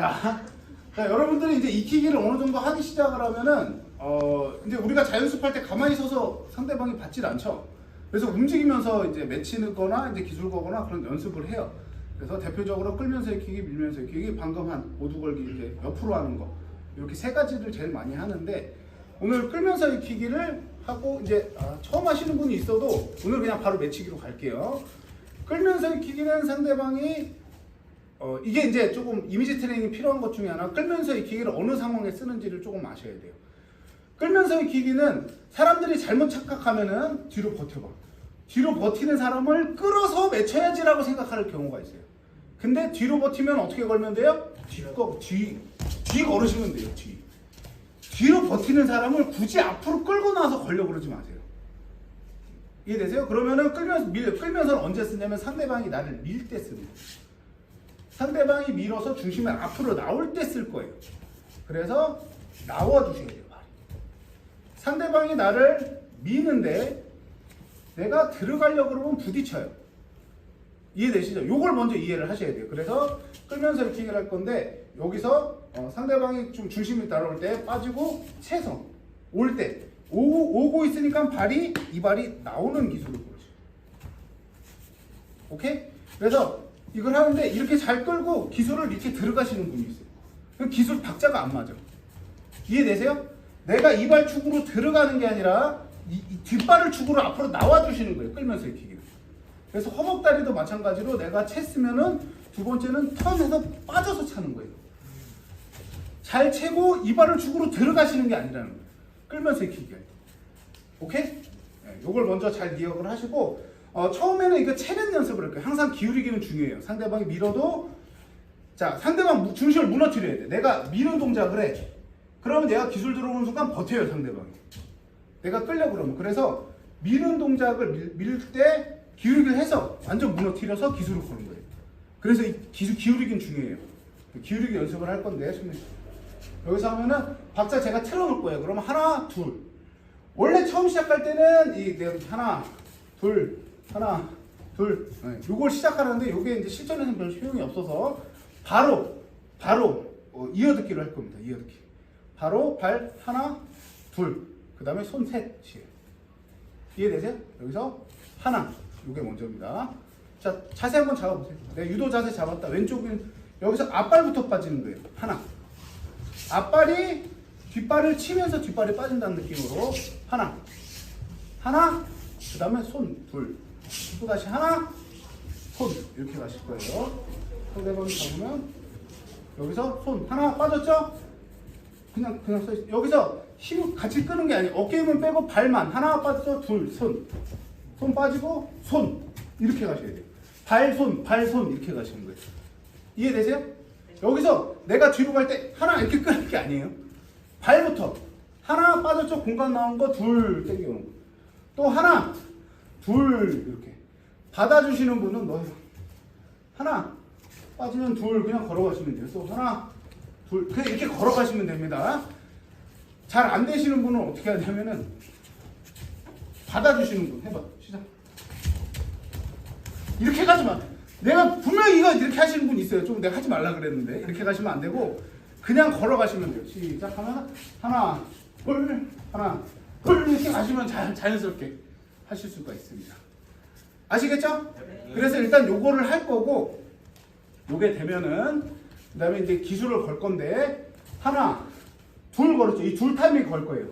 자, 자, 여러분들이 이제 익히기를 어느 정도 하기 시작을 하면은 어 이제 우리가 자연습할 때 가만히 서서 상대방이 받질 않죠. 그래서 움직이면서 이제 맺히거나 이제 기술 거거나 그런 연습을 해요. 그래서 대표적으로 끌면서 익히기, 밀면서 익히기, 방금 한 오두 걸기 이제 옆으로 하는 거 이렇게 세 가지를 제일 많이 하는데 오늘 끌면서 익히기를 하고 이제 아, 처음 하시는 분이 있어도 오늘 그냥 바로 맺히기로 갈게요. 끌면서 익히기는 상대방이 어, 이게 이제 조금 이미지 트레이닝이 필요한 것 중에 하나 끌면서 익히기를 어느 상황에 쓰는지를 조금 아셔야 돼요. 끌면서 익히기는 사람들이 잘못 착각하면은 뒤로 버텨봐. 뒤로 버티는 사람을 끌어서 맺혀야지라고 생각할 경우가 있어요. 근데 뒤로 버티면 어떻게 걸면 돼요? 뒤거 뒤, 뒤 걸으시면 돼요. 뒤. 뒤로 버티는 사람을 굳이 앞으로 끌고 나서 걸려 그러지 마세요. 이해되세요? 그러면은 끌면서 밀 끌면서는 언제 쓰냐면 상대방이 나를 밀 때 쓰는 거예요. 상대방이 밀어서 중심이 앞으로 나올 때 쓸 거예요. 그래서 나와 주셔야 돼요. 상대방이 나를 미는데 내가 들어가려고 그러면 부딪혀요. 이해되시죠? 요걸 먼저 이해를 하셔야 돼요. 그래서 끌면서 이렇게 할 건데 여기서 어, 상대방이 좀 중심이 따라올 때 빠지고 채성 올 때 오고 있으니까 발이 이 발이 나오는 기술을 보여줘요. 오케이? 그래서 이걸 하는데 이렇게 잘 끌고 기술을 이렇게 들어가시는 분이 있어요. 그럼 기술 박자가 안 맞아. 이해되세요? 내가 이발 축으로 들어가는 게 아니라 이, 이 뒷발을 축으로 앞으로 나와 주시는 거예요. 끌면서 익히기는. 그래서 허벅다리도 마찬가지로 내가 챘으면은 두 번째는 턴해서 빠져서 차는 거예요. 잘 채고 이발을 축으로 들어가시는 게 아니라는 거예요. 끌면서 때. 오케이? 네, 요걸 먼저 잘 기억을 하시고 어, 처음에는 이거 체는 연습을 할 거예요. 항상 기울이기는 중요해요. 상대방이 밀어도 자 상대방 무- 중심을 무너뜨려야 돼. 내가 미는 동작을 해. 그러면 내가 기술 들어오는 순간 버텨요 상대방이. 내가 끌려 그러면 그래서 미는 동작을 밀 때 기울기를 해서 완전 무너뜨려서 기술을 거는 거예요. 그래서 이 기술 기울이긴 중요해요. 기울이기 연습을 할 건데. 여기서 하면은 박자 제가 틀어놓을 거예요. 그러면 하나 둘. 원래 처음 시작할 때는 이 하나 둘 하나 둘 네, 요걸 시작하는데 요게 이제 실전에서는 별 효용이 없어서 바로 바로 어, 이어듣기로 할 겁니다. 이어듣기. 바로 발 하나 둘 그다음에 손 셋이에요. 이해되세요? 여기서 하나 요게 먼저입니다. 자 자세 한번 잡아 보세요. 내가 유도 자세 잡았다. 왼쪽은 여기서 앞발부터 빠지는 거예요. 하나 앞발이 뒷발을 치면서 뒷발이 빠진다는 느낌으로 하나 하나 그 다음에 손 둘 또 다시 하나. 손 이렇게 가실 거예요. 상대방 잡으면 여기서 손 하나 빠졌죠? 그냥 그냥 서 있- 여기서 힘 같이 끄는 게 아니에요. 어깨 힘을 빼고 발만 하나 빠졌죠? 둘손손 빠지고 손 이렇게 가셔야 돼요. 발 손 발 손 이렇게 가시는 거예요. 이해되세요? 여기서 내가 뒤로 갈 때 하나 이렇게 끄는 게 아니에요. 발부터 하나 빠졌죠? 공간 나온 거둘 거. 또 하나 둘 이렇게 받아주시는 분은 너 하나 빠지면 둘 그냥 걸어가시면 돼요. 또 하나 둘 그냥 이렇게 걸어가시면 됩니다. 잘 안 되시는 분은 어떻게 하냐면은 받아주시는 분 해봐 시작. 이렇게 가지 마. 내가 분명히 이거 이렇게 하시는 분 있어요. 좀 내가 하지 말라 그랬는데 이렇게 가시면 안 되고 그냥 걸어가시면 돼요. 시작 하면 하나, 둘, 하나, 둘 이렇게 가시면 자, 자연스럽게 하실 수가 있습니다. 아시겠죠? 그래서 일단 요거를 할 거고 요게 되면은 그 다음에 이제 기술을 걸 건데 하나, 둘 걸었죠. 이 둘 타이밍 걸 거예요.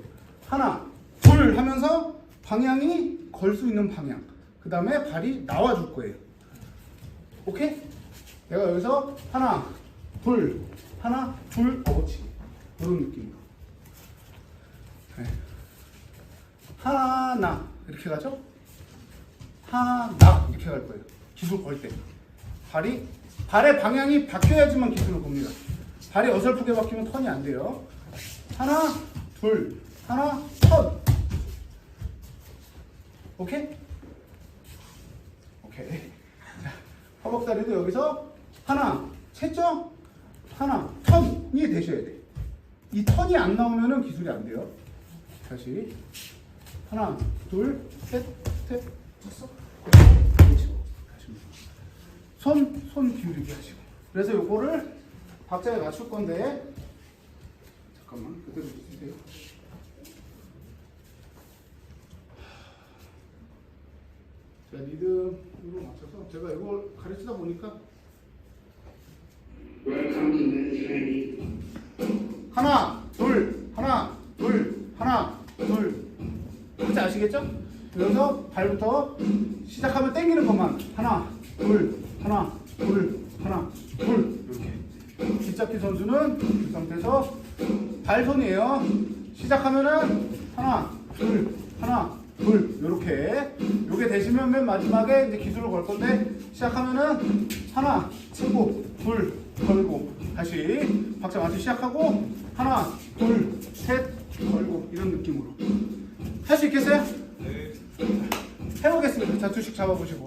하나, 둘 하면서 방향이 걸 수 있는 방향. 그 다음에 발이 나와 줄 거예요. 오케이? 내가 여기서 하나, 둘, 하나, 둘, 어치 이런 느낌으로. 네. 하나 이렇게 가죠? 하나 이렇게 갈 거예요. 기술 걸 때. 발이 발의 방향이 바뀌어야지만 기술을 겁니다. 발이 어설프게 바뀌면 턴이 안 돼요. 하나, 둘, 하나, 턴. 오케이? 오케이. 자, 허벅다리도 여기서 하나, 챘죠? 하나, 턴이 되셔야 돼. 이 턴이 안 나오면은 기술이 안 돼요. 다시. 하나, 둘, 셋, 셋? 그렇죠. 손, 손 기울이기 하시고. 그래서 요거를 박자에 맞출 건데 잠깐만 그대로 주세요. 자 리듬으로 맞춰서 제가 이걸 가르치다 보니까. 하나 둘 하나 둘 하나 둘 뭔지 아시겠죠? 그래서 발부터 시작하면 땡기는 것만. 하나 둘 하나 둘 하나 둘. 이렇게. 뒷잡기 선수는 그 상태에서 발손이에요. 시작하면은 하나 둘 하나 둘. 이렇게. 요게 되시면 맨 마지막에 이제 기술을 걸 건데 시작하면은 하나 치고 둘 걸고 다시 박자 맞춰 시작하고 하나 둘 셋 걸고 이런 느낌으로 할 수 있겠어요? 네 해보겠습니다 자 두씩 잡아보시고